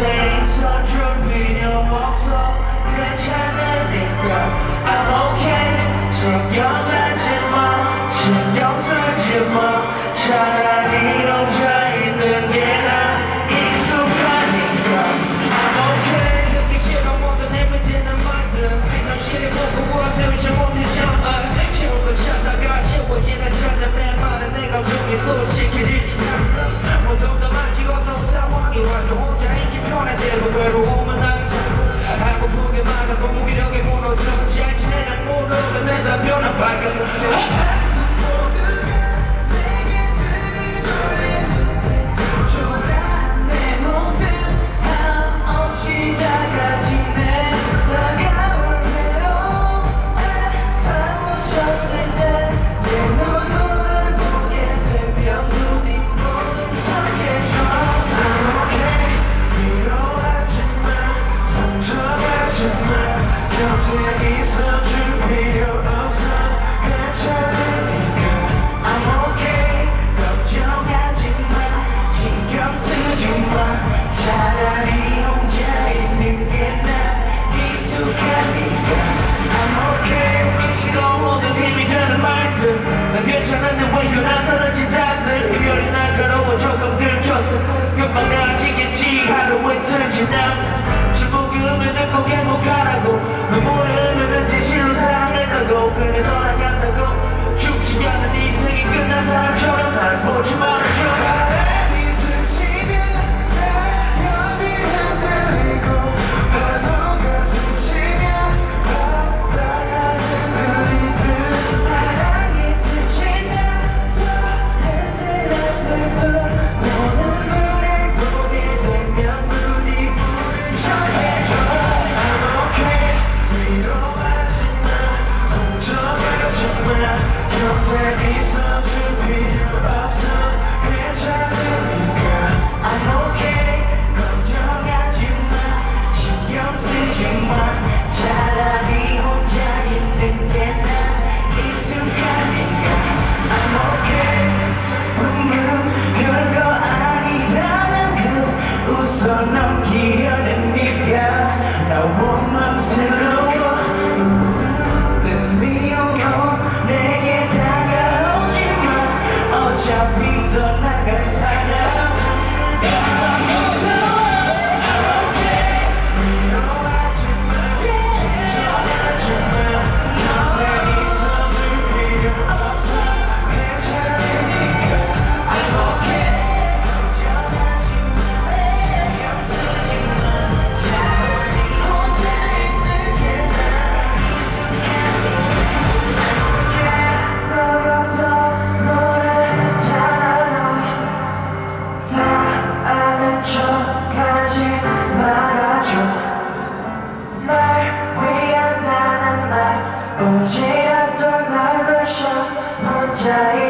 인생이 써줄 필요 없어 괜찮으니까 I'm okay. 신경 쓰지 마 신경 쓰지 마 차라리 혼자 있는 게난 익숙하니까 I'm okay. 듣기 싫어 모든 해물지는 말들 이런 시를 보고 구합되지 못해 셔널 채우고 쉬다가 채워지는 셔널 내 말은 내가 중에 솔직히 Let it go. shall be. Jade after night, but shut my heart.